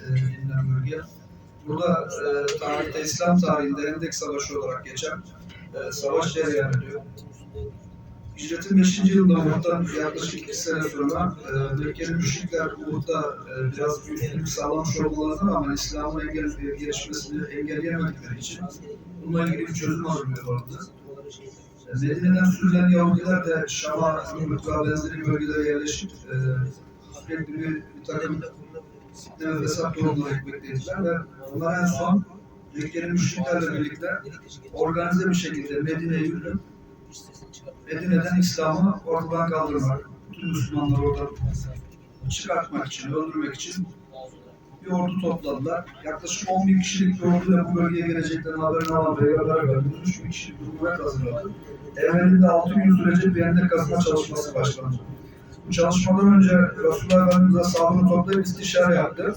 E, bilinen bölge. Burada e, tarihte, İslam tarihinde Hendek Savaşı olarak geçen e, savaş cereyan ediyor. Hicretin 5. yılında Uhud'dan yaklaşık 2 sene sonra e, Mekke'li müşrikler Uhud'da e, biraz bir üstünlük sağlamış olmalarına rağmen İslam'ın engel, gelişmesini engelleyemedikleri için bununla ilgili bir çözüm arıyorlardı. E, Medine'den sürülen Yahudiler de Şam'a, ve benzeri bölgelere yerleşip e, sürekli bir, takım fitne ve fesat durumları ekmekteydiler ve bunlar en son Mekke'li müşriklerle birlikte organize bir şekilde Medine'ye yürüdüp Medine'den İslam'ı ortadan kaldırmak, bütün Müslümanları oradan çıkartmak için, öldürmek için bir ordu topladılar. Yaklaşık 10 bin kişilik bir orduyla bu bölgeye geleceklerini haberini alan Peygamber Efendimiz 3 bin kişilik bir kuvvet hazırladı. Evvelinde 6 gün sürecek bir hendek kazma çalışması başlandı. Bu çalışmadan önce Resulullah Efendimiz'e sabrını toplayıp istişare yaptı.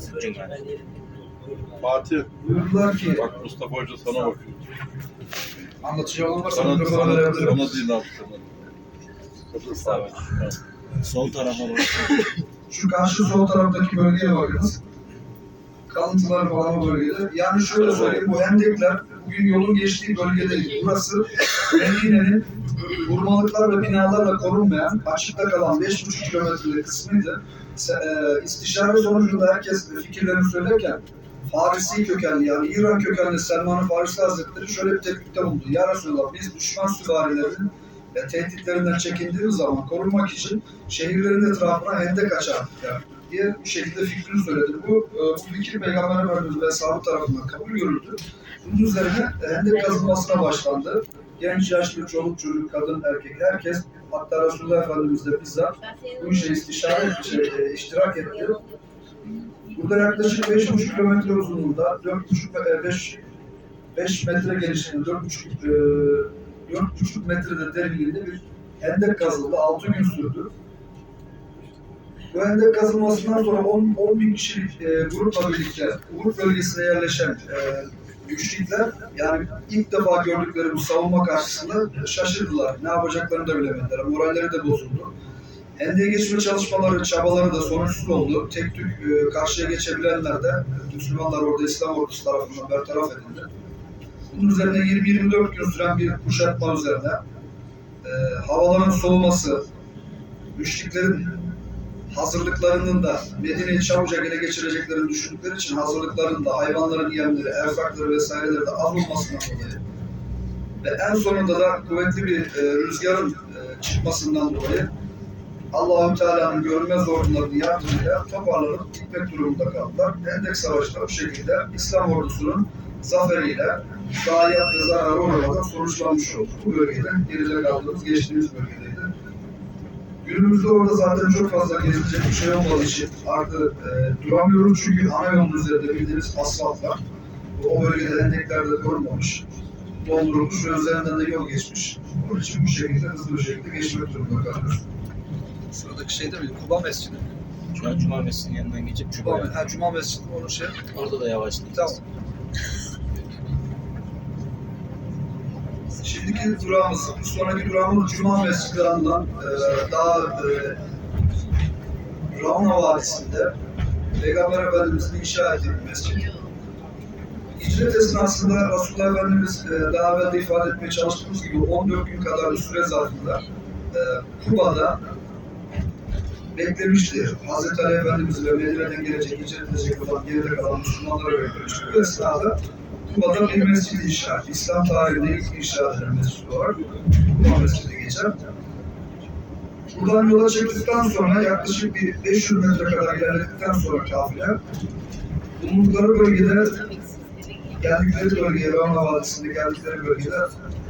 Fatih, Buyurdular ki, bak Mustafa Hoca sana bakıyor. anlatıcı olan varsa Sana, sana, sana değil abi sana. Sol tarafa doğru. Şu karşı sol taraftaki bölgeye bakınız. Kalıntılar falan o bölgede. Yani şöyle söyleyeyim, bu hendekler bugün yolun geçtiği bölge değil. Burası Medine'nin vurmalıklar ve binalarla korunmayan, açıkta kalan 5,5 kilometrelik kısmıydı. Se- e, İstişare sonucunda herkes fikirlerini söylerken Farisi kökenli yani İran kökenli Selman-ı Farisi Hazretleri şöyle bir teklifte bulundu. Ya Resulallah biz düşman süvarilerinin ve tehditlerinden çekindiğimiz zaman korunmak için şehirlerin etrafına hendek açardık yani diye bir şekilde fikrini söyledi. Bu, e, bu fikir Peygamber Efendimiz ve sahabe tarafından kabul görüldü. Bunun üzerine hendek kazılmasına başlandı. Genç, yaşlı, çoluk, çocuk, kadın, erkek, herkes hatta Resulullah Efendimiz de bizzat bu işe istişare şey, e, iştirak etti. Burada yaklaşık 5,5 kilometre uzunluğunda, 4,5 5 5 metre genişliğinde, 4,5 e, 4,5 metrede derinliğinde bir hendek kazıldı. 6 gün sürdü. Bu hendek kazılmasından sonra 10, 10 bin kişilik e, grupla birlikte Uhud bölgesine yerleşen e, müşrikler yani ilk defa gördükleri bu savunma karşısında şaşırdılar. Ne yapacaklarını da bilemediler. Moralleri de bozuldu. Hendek'e geçme çalışmaları, çabaları da sonuçsuz oldu. Tek tük e, karşıya geçebilenler de Müslümanlar orada İslam ordusu tarafından bertaraf edildi. Bunun üzerine 20-24 gün süren bir kuşatma üzerine e, havaların soğuması, müşriklerin hazırlıklarının da Medine'yi çabucak ele geçireceklerini düşündükleri için hazırlıkların da hayvanların yemleri, erzakları vesaireleri de az dolayı ve en sonunda da kuvvetli bir e, rüzgarın e, çıkmasından dolayı Allahü Teala'nın görünmez ordunlarının yardımıyla toparlanıp gitmek durumunda kaldılar. Hendek Savaşı bu şekilde İslam ordusunun zaferiyle zayiat ve zararı olmadan sonuçlanmış oldu. Bu bölgeden geride kaldığımız geçtiğimiz bölgedeydi. Günümüzde orada zaten çok fazla gezilecek bir şey olmadığı için artık e, duramıyoruz çünkü ana yolun üzerinde bildiğiniz asfalt var. O bölgede hendeklerde korunmamış, doldurulmuş ve üzerinden de yol geçmiş. Onun için bu şekilde hızlı bir şekilde geçmek durumunda kalıyoruz. Sıradaki şey değil mi? Kuba Mescidi. Cuma, Cuma Mescidinin yanından geçip Cuma, Cuma. ha, Cuma Mescidi onun şey. Orada da yavaşlayacağız. Tamam. Şimdiki durağımız, bu sonraki durağımız Cuma Mescidi anılan e, daha e, Ravna Vadisi'nde Peygamber Efendimiz'in inşa ettiği bir mescid. Hicret esnasında Resulullah Efendimiz e, daha evvel de ifade etmeye çalıştığımız gibi 14 gün kadar bir süre zarfında e, Kuba'da beklemişti. Hazreti Ali Efendimiz ve Medine'den gelecek, hicret edecek olan geride kalan Müslümanları beklemişti. Bu esnada Kuba'da bir mescid inşa. İslam tarihinde ilk inşa edilen mescid olarak Kuba Mescidi geçer. Buradan yola çıktıktan sonra yaklaşık bir 500 metre kadar ilerledikten sonra kafile bulundukları bölgede geldikleri bölgeye, Rana Vadisi'nde geldikleri bölgede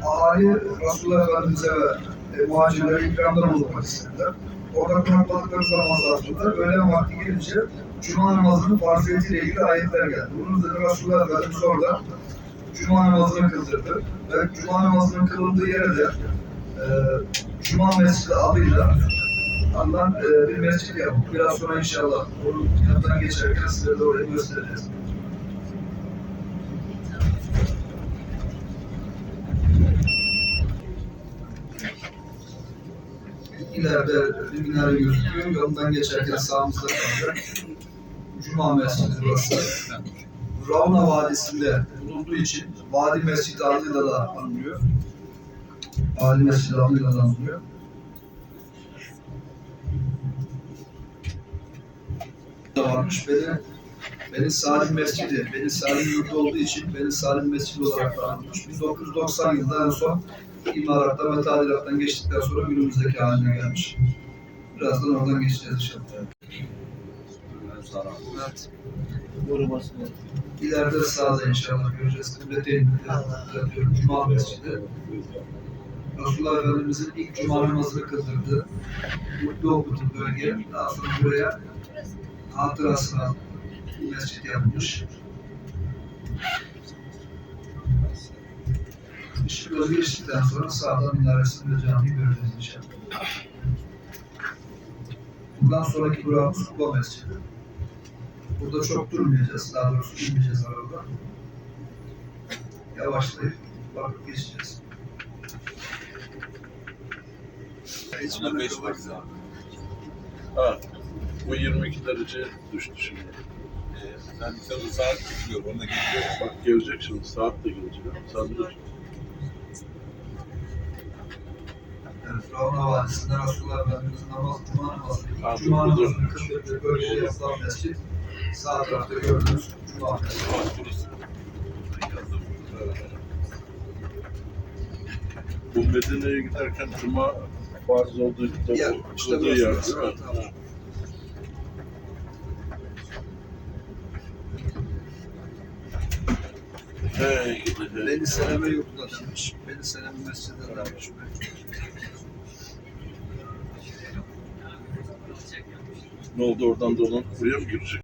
ahali Resulullah Efendimiz'e ve e, muhacirlere ikramda bulunmak istediler. Orada konakladıkları zaman zarfında öğlen vakti gelince Cuma namazının farziyetiyle ilgili ayetler geldi. Bunun üzerine Resulullah Efendimiz orada Cuma namazını kıldırdı. Ve Cuma namazının kılındığı yere de e, Cuma Mescidi adıyla anılan e, bir mescid yaptık. Biraz sonra inşallah onun yanından geçerken size de orayı göstereceğiz. İleride bir minare gözüküyor. Yolundan geçerken sağımızda kalacak. Cuma Mescidi burası. Ravna Vadisi'nde bulunduğu için Vadi Mescidi adıyla da anılıyor. Vadi Mescidi adıyla da anılıyor. da varmış. Beni, Beni Salim Mescidi, Beni Salim yurdu olduğu için Beni Salim Mescidi olarak da anılmış. 1990 yılında en son imarattan ve tadilattan geçtikten sonra günümüzdeki haline gelmiş. Birazdan oradan geçeceğiz inşallah. Evet. İleride sağda inşallah göreceğiz. Kıbleteyn diyorum. Cuma Mescidi. Resulullah Efendimiz'in ilk cuma namazını kıldırdığı mutlu okuduğu bölge. Daha sonra buraya hatırasına bu mescid yapılmış. İşte bölge geçtikten sonra sağda minaresini ve camiyi göreceğiz inşallah. Bundan sonraki durağımız Kuba Mescidi. Burada çok durmayacağız, daha doğrusu inmeyeceğiz arada. Yavaşlayıp bakıp geçeceğiz. Buna beş var Ha, bu 22 derece düştü şimdi. Ben bir tane saat bekliyorum. Ona gidiyor. Bak gelecek şimdi, saat de gelecek. Saat dur. Evet, Ravna Vadisi'nde Resulullah namaz, Cuma namazı, Cuma namazını kıldırdığı bölgeye yapılan mescid. Sağ tarafta gördüğünüz Cuma mescidi. Bu Medine'ye giderken Cuma farz olduğu Ya, yer, işte kıldığı burası, yer burası, değil mi? tamam. Beni Seleme yurdu da demiş. Beni Seleme mescidi de demiş. Ne oldu oradan dolan buraya mı girecek?